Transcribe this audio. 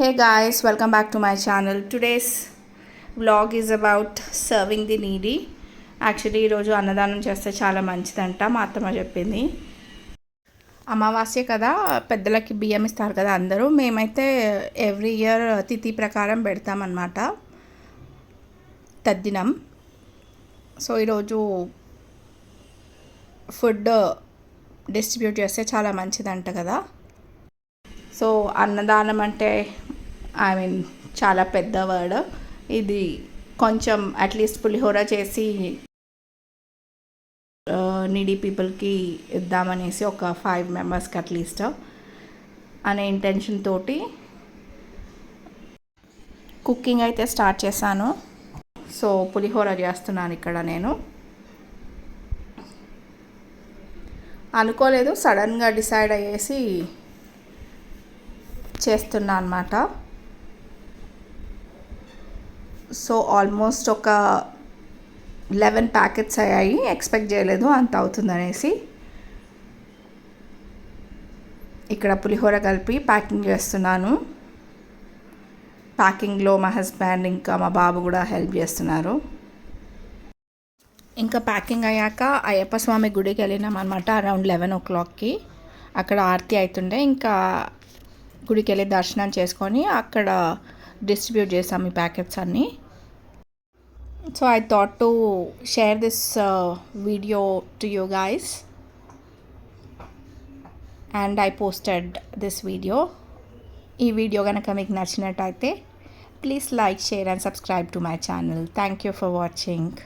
Hey guys, welcome back to my channel. Today's vlog is about serving the needy. Actually ఈరోజు అన్నదానం చేస్తే చాలా మంచిదంట మా అత్తమ్మ చెప్పింది. అమావాస్య కదా పెద్దలకి బియ్యం ఇస్తారు కదా అందరూ. మేమైతే ఎవ్రీ ఇయర్ తిథి ప్రకారం పెడతామన్నమాట. తద్దినం. సో ఈరోజు ఫుడ్ డిస్ట్రిబ్యూట్ చేస్తే చాలా మంచిదంట కదా. సో అన్నదానం అంటే ఐ మీన్ చాలా పెద్ద వర్డ్. ఇది కొంచెం అట్లీస్ట్ పులిహోర చేసి నీడీ పీపుల్కి ఇద్దామనేసి ఒక ఫైవ్ మెంబర్స్కి అట్లీస్ట్ అనే ఇంటెన్షన్ తోటి కుకింగ్ అయితే స్టార్ట్ చేశాను. సో పులిహోర చేస్తున్నాను ఇక్కడ నేను. అనుకోలేదు సడన్గా డిసైడ్ అయ్యేసి చేస్తున్నా అనమాట సో ఆల్మోస్ట్ ఒక లెవెన్ ప్యాకెట్స్ అయ్యాయి. ఎక్స్పెక్ట్ చేయలేదు అంత అవుతుందనేసి. ఇక్కడ పులిహోర కలిపి ప్యాకింగ్ చేస్తున్నాను. ప్యాకింగ్లో మా హస్బెండ్ ఇంకా మా బాబు కూడా హెల్ప్ చేస్తున్నారు. ఇంకా ప్యాకింగ్ అయ్యాక అయ్యప్ప స్వామి గుడికి వెళ్ళినాం అనమాట అరౌండ్ లెవెన్ ఓ క్లాక్కి. అక్కడ ఆరతి అవుతుండే. ఇంకా గుడికి వెళ్ళి దర్శనం చేసుకొని అక్కడ డిస్ట్రిబ్యూట్ చేసాం ఈ ప్యాకెట్స్ అన్నీ. So I thought to share this video to you guys and I posted this video ఈ వీడియో కనుక మీకు నచ్చినట్టయితే please like share and subscribe to my channel thank you for watching